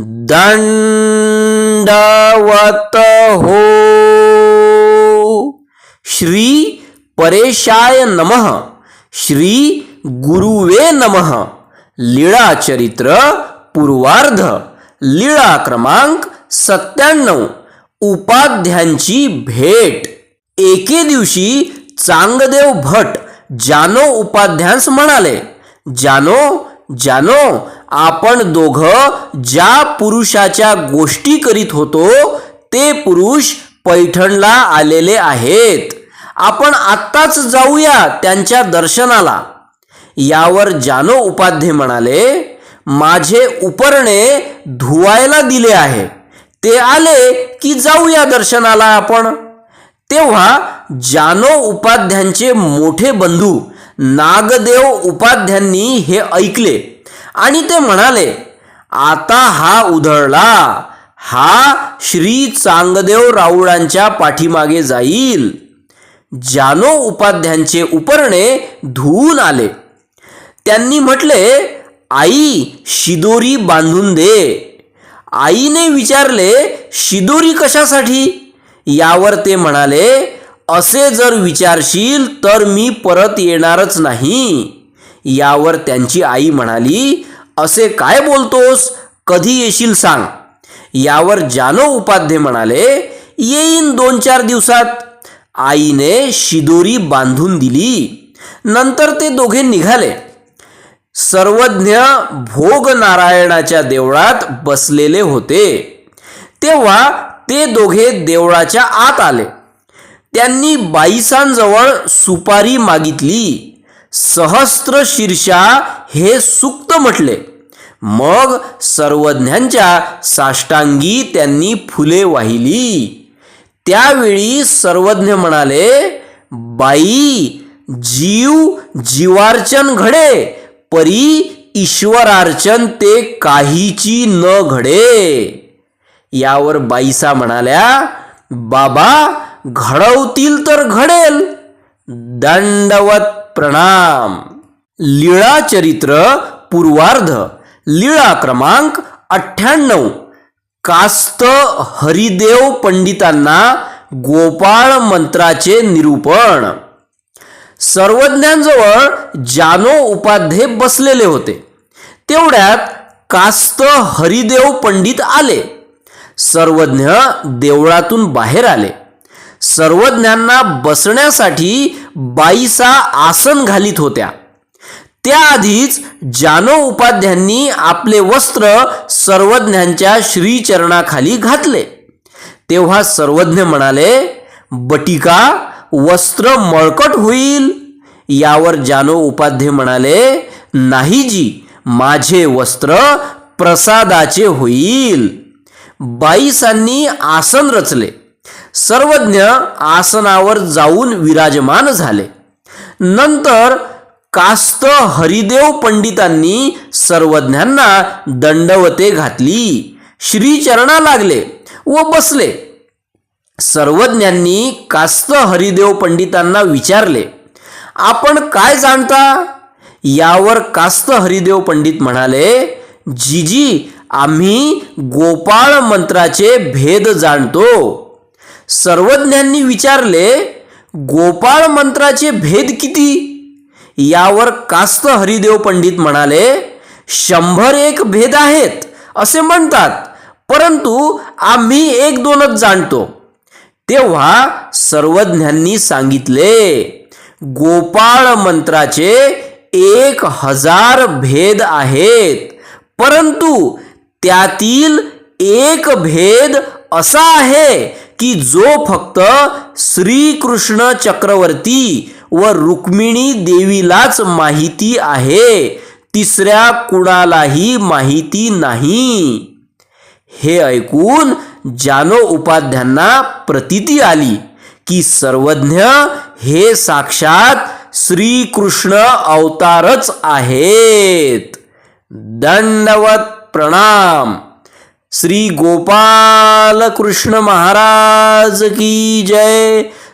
दंडवत हो श्री परेशाय नमः। श्री गुरुवे नमः। लीळा चरित्र पूर्वार्ध। लीळा क्रमांक सत्त्याण्णव। उपाध्यांची भेट। एके दिवशी चांगदेव भट जानो उपाध्यांस म्हणाले जानो जानो आपण दोघं ज्या पुरुषाच्या गोष्टी करीत होतो ते पुरुष पैठणला आलेले आहेत. आपण आत्ताच जाऊया त्यांच्या दर्शनाला. यावर जानो उपाध्ये म्हणाले माझे उपरणे धुवायला दिले आहे. ते आले की जाऊया दर्शनाला आपण. तेव्हा जानो उपाध्यांचे मोठे बंधू नागदेव उपाध्यांनी हे ऐकले. आणि ते म्हणाले आता हा उधळला. हा श्री चांगदेव राऊळांच्या पाठीमागे जाईल. जानो उपाध्यांचे उपरणे धुवून आले. त्यांनी म्हटले आई शिदोरी बांधून दे. आईने विचारले शिदोरी कशासाठी? यावर ते म्हणाले असे जर विचारशील तर मी परत येणारच नाही. यावर त्यांची आई म्हणाली असे काय बोलतोस? कधी येशील सांग. यावर जानो उपाध्ये म्हणाले येईन दोन चार दिवसात. आईने शिदोरी बांधून दिली. नंतर ते दोघे निघाले. सर्वज्ञ भोग नारायणाच्या देवळात बसलेले होते. तेव्हा ते दोघे देवळाच्या आत आले. त्यांनी बाईसांजवळ सुपारी मागितली. सहस्त्र शीर्षा हे सुक्त म्हटले. मग सर्वज्ञांच्या साष्टांगी त्यांनी फुले वाहिली. त्यावेळी सर्वज्ञ म्हणाले बाई जीव जीवार्चन घडे परी ईश्वरार्चन ते काहीची न घडे. यावर बाईसा म्हणाल्या बाबा घडवतील तर घडेल. दंडवत प्रणाम. लीळा चरित्र पूर्वार्ध. लीळा क्रमांक अठ्ठ्याण्णव. कास्त हरिदेव पंडितांना गोपाळ मंत्राचे निरूपण. सर्वज्ञांजवळ जानो उपाध्ये बसलेले होते. तेवढ्यात कास्त हरिदेव पंडित आले. सर्वज्ञ देवळातून बाहेर आले. सर्वज्ञांना बसण्यासाठी बाईसा आसन घालीत होत्या. त्याआधीच जानो उपाध्यांनी आपले वस्त्र सर्वज्ञांच्या श्रीचरणाखाली घातले. तेव्हा सर्वज्ञ म्हणाले बटिका वस्त्र मळकट होईल. यावर जानो उपाध्ये म्हणाले नाहीजी माझे वस्त्र प्रसादाचे होईल. बाईसांनी आसन रचले. सर्वज्ञ आसनावर जाऊन विराजमान झाले. नंतर कास्त हरिदेव पंडितांनी सर्वज्ञांना दंडवते घातली. श्रीचरणा लागले व बसले. सर्वज्ञांनी कास्त हरिदेव पंडितांना विचारले आपण काय जाणता? यावर कास्त हरिदेव पंडित म्हणाले जीजी आम्ही गोपाळ मंत्राचे भेद जाणतो. सर्वज्ञांनी विचारले गोपाळ मंत्राचे भेद किती? यावर कास्त हरिदेव पंडित म्हणाले शंभर एक भेद आहेत असे म्हणतात. परंतु आम्ही एक दोनच जाणतो. तेव्हा सर्वज्ञांनी सांगितले गोपाळ मंत्राचे एक हजार भेद आहेत परंतु त्यातील एक भेद असा आहे की जो फक्त श्रीकृष्ण चक्रवर्ती व रुक्मिणी देवीलाच माहिती आहे. तिसऱ्या कुणालाही माहिती नाही. हे ऐकून जानो उपाध्यांना प्रतीती आली की सर्वज्ञ हे साक्षात श्रीकृष्ण अवतारच आहेत. दंडवत प्रणाम. श्री गोपाल कृष्ण महाराज की जय.